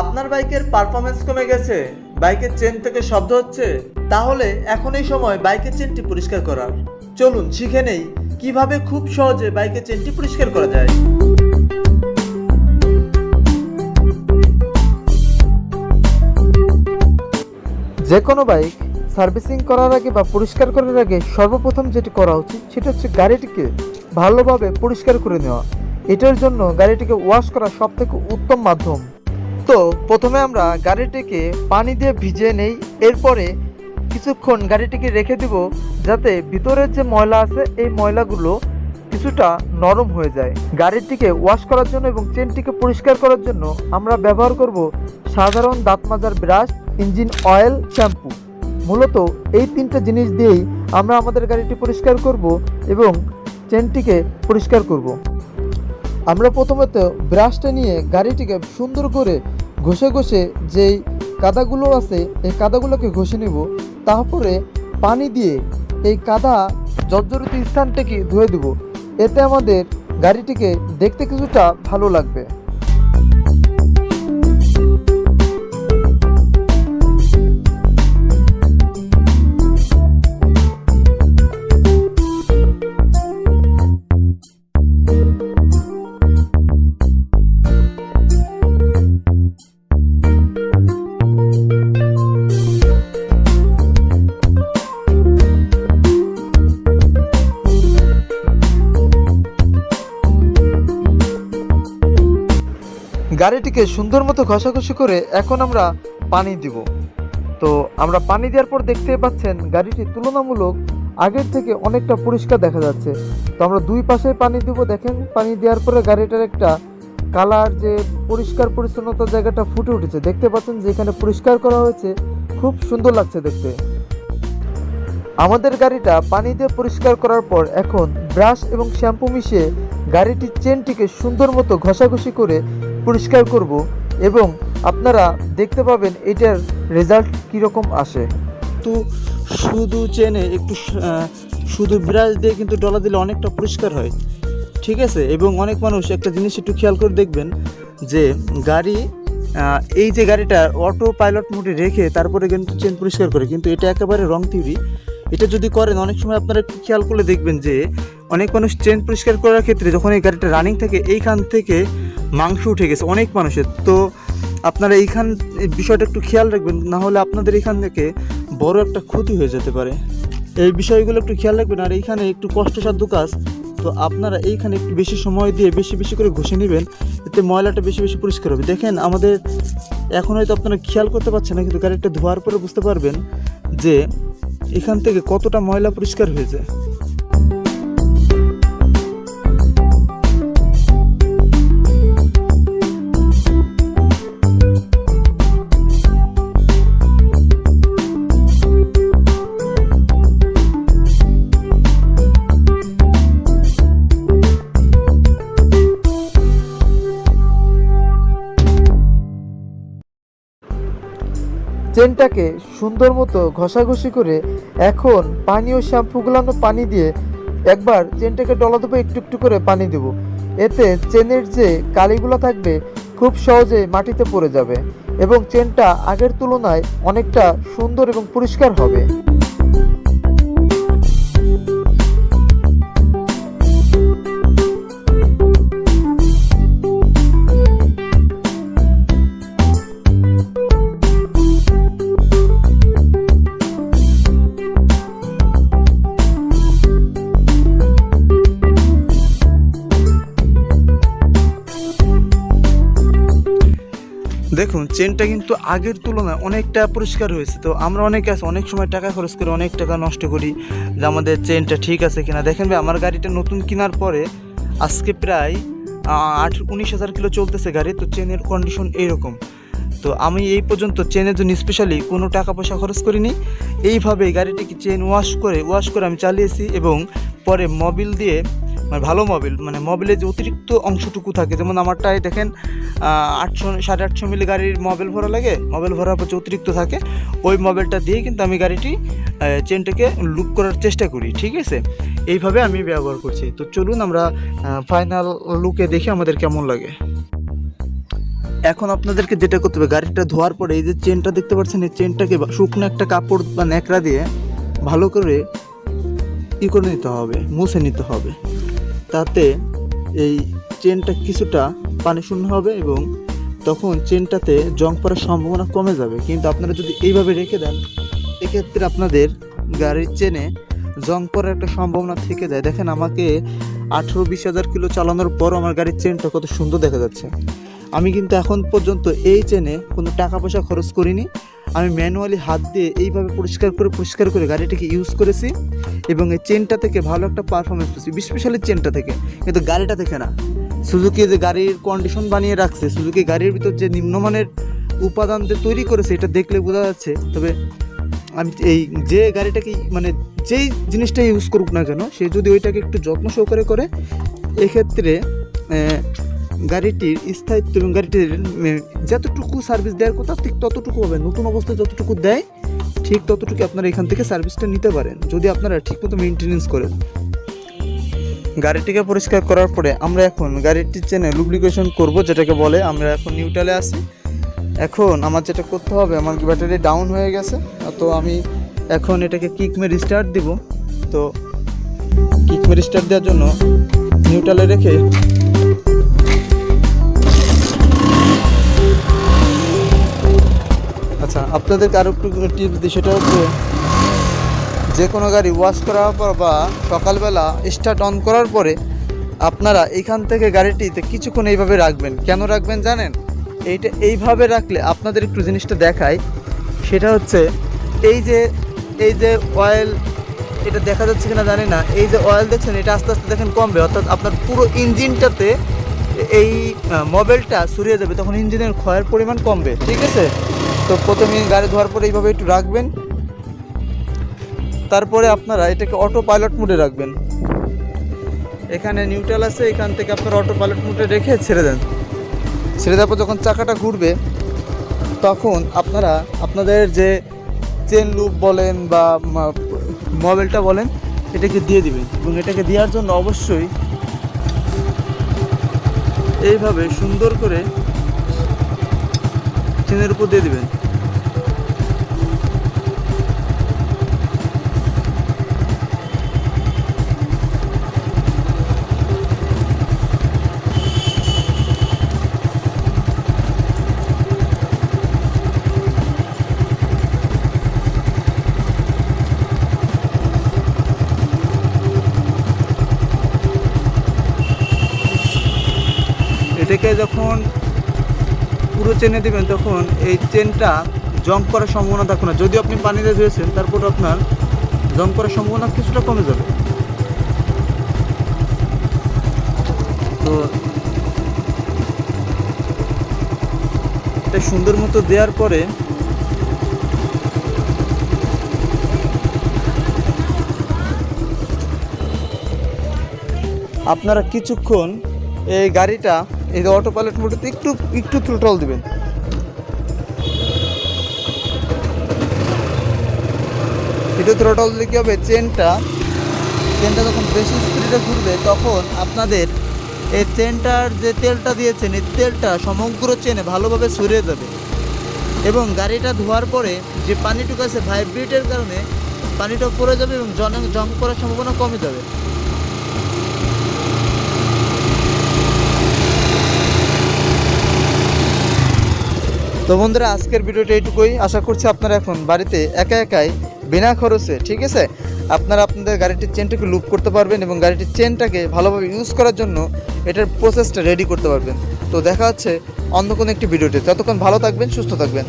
আপনার বাইকের পারফরমেন্স কমে গেছে, বাইকের চেন থেকে শব্দ হচ্ছে, তাহলে এখন এই সময় বাইকের চেনটি পরিষ্কার করার। চলুন, শিখে নেই কীভাবে খুব সহজে বাইকের চেনটি পরিষ্কার করা যায়। যে কোনো বাইক সার্ভিসিং করার আগে বা পরিষ্কার করার আগে সর্বপ্রথম যেটি করা উচিত, সেটা হচ্ছে গাড়িটিকে ভালোভাবে পরিষ্কার করে নেওয়া। এটার জন্য গাড়িটিকে ওয়াশ করা সব থেকে উত্তম মাধ্যম। তো প্রথমে আমরা গাড়িটিকে পানি দিয়ে ভিজিয়ে নেই, এরপরে কিছুক্ষণ গাড়িটিকে রেখে দিব যাতে ভিতরের যে ময়লা আছে, এই ময়লাগুলো কিছুটা নরম হয়ে যায়। গাড়িটিকে ওয়াশ করার জন্য এবং চেনটিকে পরিষ্কার করার জন্য আমরা ব্যবহার করব সাধারণ দাঁত মাজার ব্রাশ, ইঞ্জিন অয়েল, শ্যাম্পু। মূলত এই তিনটা জিনিস দিয়েই আমরা আমাদের গাড়িটি পরিষ্কার করব এবং চেনটিকে পরিষ্কার করব। আমরা প্রথমত ব্রাশটা নিয়ে গাড়িটিকে সুন্দর করে ঘষে ঘষে যেই কাদাগুলো আছে, এই কাদাগুলোকে ঘষে নেব। তারপরে পানি দিয়ে এই কাদা জর্জরিত স্থানটাকে ধুয়ে দেব। এতে আমাদের গাড়িটিকে দেখতে কিছুটা ভালো লাগবে। গাড়িটিকে সুন্দর মতো ঘষাঘষি করে এখন আমরা পানি দিব। তো আমরা পানি দেওয়ার পর দেখতে পাচ্ছেন গাড়িটি তুলনামূলক আগের থেকে অনেকটা পরিষ্কার দেখা যাচ্ছে। তো আমরা দুই পাশে পানি দিব, দেখেন পানি দেওয়ার পরে গাড়িটার একটা কালার যে পরিষ্কার পরিচ্ছন্নতার জায়গাটা ফুটে উঠেছে। দেখতে পাচ্ছেন যে এখানে পরিষ্কার করা হয়েছে, খুব সুন্দর লাগছে দেখতে। আমাদের গাড়িটা পানি দিয়ে পরিষ্কার করার পর এখন ব্রাশ এবং শ্যাম্পু মিশিয়ে গাড়িটির চেনটিকে সুন্দর মতো ঘষাঘষি করে পরিষ্কার করব এবং আপনারা দেখতে পাবেন এটার রেজাল্ট কীরকম আসে। তো শুধু চেনে একটু শুধু ব্রাশ দিয়ে কিন্তু ডলা দিলে অনেকটা পরিষ্কার হয়। ঠিক আছে? এবং অনেক মানুষ একটা জিনিস একটু খেয়াল করে দেখবেন যে গাড়ি এই যে গাড়িটা অটো পাইলট মোডে রেখে তারপরে কিন্তু চেন পরিষ্কার করে, কিন্তু এটা একেবারে রং থিওরি এটা যদি করেন, অনেক সময় আপনারা একটু খেয়াল করলে দেখবেন যে অনেক মানুষ চেন পরিষ্কার করার ক্ষেত্রে যখন এই গাড়িটা রানিং থাকে, এইখান থেকে মাংস উঠে গেছে অনেক মানুষের। তো আপনারা এইখান এই বিষয়টা একটু খেয়াল রাখবেন, না হলে আপনাদের এখান থেকে বড় একটা ক্ষতি হয়ে যেতে পারে। এই বিষয়গুলো একটু খেয়াল রাখবেন, আর এইখানে একটু কষ্টসাধ্য কাজ। তো আপনারা এইখানে একটু বেশি সময় দিয়ে বেশি বেশি করে ঘষে নেবেন, এতে ময়লাটা বেশি বেশি পরিষ্কার হবে। দেখেন, আমাদের এখন হয়তো আপনারা খেয়াল করতে পারছেন না, কিন্তু গাড়িটা ধোয়ার পরে বুঝতে পারবেন যে এখান থেকে কতটা ময়লা পরিষ্কার হয়েছে। চেনটাকে সুন্দর মতো ঘষাঘষি করে এখন পানি ও শ্যাম্পু গুলানো পানি দিয়ে একবার চেনটাকে ডলা দেবো একটু একটু করে পানি দেব। এতে চেনের যে কালিগুলো থাকবে খুব সহজে মাটিতে পড়ে যাবে এবং চেনটা আগের তুলনায় অনেকটা সুন্দর এবং পরিষ্কার হবে। চেনটা কিন্তু আগের তুলনায় অনেকটা পরিষ্কার হয়েছে। তো আমরা অনেকে আছে, অনেক সময় টাকা খরচ করে অনেক টাকা নষ্ট করি যে আমাদের চেনটা ঠিক আছে কিনা। দেখেন ভাই, আমার গাড়িটা নতুন কেনার পরে আজকে প্রায় আট, উনিশ হাজার কিলো চলতেছে গাড়ি, তো চেনের কন্ডিশন এইরকম। তো আমি এই পর্যন্ত চেনের জন্য স্পেশালি কোনো টাকা পয়সা খরচ করিনি। এইভাবে গাড়িটিকে চেন ওয়াশ করে ওয়াশ করে আমি চালিয়েছি এবং পরে মোবিল দিয়ে মানে ভালো মোবিল মানে মোবিলের যে অতিরিক্ত অংশটুকু থাকে, যেমন আমারটায় দেখেন আটশো, সাড়ে আটশো মিলি গাড়ির মোবিল ভরা লাগে মোবিল ভরার পর যে অতিরিক্ত থাকে, ওই মোবিলটা দিয়ে কিন্তু আমি গাড়িটি চেনটাকে লুক করার চেষ্টা করি, ঠিক আছে? এইভাবে আমি ব্যবহার করছি। তো চলুন আমরা ফাইনাল লুকে দেখি আমাদের কেমন লাগে। এখন আপনাদেরকে যেটা করতে হবে, গাড়িটা ধোয়ার পরে এই যে চেনটা দেখতে পাচ্ছেন, এই চেনটাকে শুকনো একটা কাপড় বা ন্যাকড়া দিয়ে ভালো করে ই করে নিতে হবে, মুছে নিতে হবে। তাতে এই চেনটা কিছুটা পানি শূন্য হবে এবং তখন চেনটাতে জং পড়ার সম্ভাবনা কমে যাবে। কিন্তু আপনারা যদি এইভাবে রেখে দেন, এক্ষেত্রে আপনাদের গাড়ির চেনে জং পড়ার একটা সম্ভাবনা থেকে যায়। দেখেন আমাকে আঠেরো বিশ হাজার কিলো চালানোর পর আমার গাড়ির চেনটা কত সুন্দর দেখা যাচ্ছে। আমি কিন্তু এখন পর্যন্ত এই চেনে কোনো টাকা পয়সা খরচ করিনি। আমি ম্যানুয়ালি হাত দিয়ে এইভাবে পরিষ্কার করে পরিষ্কার করে গাড়িটাকে ইউজ করেছি এবং এই চেনটা থেকে ভালো একটা পারফরমেন্স পেয়েছি স্পেশালি চেনটা থেকে। কিন্তু গাড়িটা থেকে না। সুজুকি যে গাড়ির কন্ডিশন বানিয়ে রাখছে সুজুকি গাড়ির ভিতর যে নিম্নমানের উপাদান দিয়ে তৈরি করেছে, এটা দেখলে বোঝা যাচ্ছে। তবে আমি এই যে গাড়িটাকে মানে যেই জিনিসটা ইউজ করুক না কেন, সে যদি ওইটাকে একটু যত্ন সহকারে করে, এক্ষেত্রে গাড়িটির স্থায়িত্ব এবং গাড়িটির যতটুকু সার্ভিস দেওয়ার কথা, ঠিক ততটুকু হবে। নতুন অবস্থায় যতটুকু দেয়, ঠিক ততটুকু আপনারা এখান থেকে সার্ভিসটা নিতে পারেন, যদি আপনারা ঠিকমতো মেনটেনেন্স করেন। গাড়িটিকে পরিষ্কার করার পরে আমরা এখন গাড়িটির চেনে লুব্রিকেশন করব, যেটাকে বলে আমরা এখন নিউট্রালে আছি। এখন আমার যেটা করতে হবে, আমার ব্যাটারি ডাউন হয়ে গেছে, তো আমি এখন এটাকে কিক মেরে স্টার্ট দিব। তো কিক মেরে স্টার্ট দেওয়ার জন্য নিউট্রালে রেখে আপনাদেরকে আরও একটু টিপস দিই, সেটা হচ্ছে যে কোনো গাড়ি ওয়াশ করার পর বা সকালবেলা স্টার্ট অন করার পরে আপনারা এখান থেকে গাড়িটিতে কিছুক্ষণ এইভাবে রাখবেন। কেন রাখবেন জানেন? এইটা এইভাবে রাখলে আপনাদের একটু জিনিসটা দেখায় সেটা হচ্ছে এই যে এই যে অয়েল এটা দেখা যাচ্ছে কিনা জানি না। এই যে অয়েল দেখছেন, এটা আস্তে আস্তে দেখেন কমবে। অর্থাৎ আপনার পুরো ইঞ্জিনটাতে এই মোবাইলটা সরিয়ে যাবে, তখন ইঞ্জিনের ক্ষয়ের পরিমাণ কমবে। ঠিক আছে? তো প্রথমে গাড়ি ধোয়ার পরে এইভাবে একটু রাখবেন। তারপরে আপনারা এটাকে অটো পাইলট মোডে রাখবেন। এখানে নিউট্রাল আছে, এখান থেকে আপনারা অটো পাইলট মোডে রেখে ছেড়ে দেন। ছেড়ে দেওয়ার পর যখন চাকাটা ঘুরবে, তখন আপনারা আপনাদের যে চেন লুপ বলেন বা মোবাইলটা বলেন, এটাকে দিয়ে দিবেন। এবং এটাকে দেওয়ার জন্য অবশ্যই এইভাবে সুন্দর করে চেনের উপর দিয়ে দিবেন। এটাকে যখন পুরো চেনে দিবেন তখন এই চেনটা জম করার সম্ভাবনা থাকবে না। যদি আপনি পানিতে ধুয়েছেন তারপর আপনার জম করার সম্ভাবনা কিছুটা কমে যাবে। তো এটা সুন্দর মতো দেওয়ার পরে আপনারা কিছুক্ষণ এই গাড়িটা এই যে অটো পাইলট মোডতে একটু একটু থ্রোটল দিবেন। একটু থ্রোটল দিলে কী হবে? চেনটা চেনটা যখন বেশি স্পিডে ঘুরবে, তখন আপনাদের এই চেনটার যে তেলটা দিয়েছেন, এই তেলটা সমগ্র চেনে ভালোভাবে সরিয়ে যাবে। এবং গাড়িটা ধোয়ার পরে যে পানিটুকু আছে ভাইব্রেটের কারণে পানিটা পড়ে যাবে এবং জন জং করার সম্ভাবনা কমে যাবে। তো বন্ধুরা, আজকের ভিডিওটা এইটুকুই। আশা করছি আপনারা এখন বাড়িতে একা একাই বিনা খরচে, ঠিক আছে? আপনারা আপনাদের গাড়িটির চেনটাকে লুপ করতে পারবেন এবং গাড়িটির চেনটাকে ভালোভাবে ইউজ করার জন্য এটার প্রসেসটা রেডি করতে পারবেন। তো দেখা হচ্ছে অন্য কোনো একটি ভিডিওতে। ততক্ষণ ভালো থাকবেন, সুস্থ থাকবেন।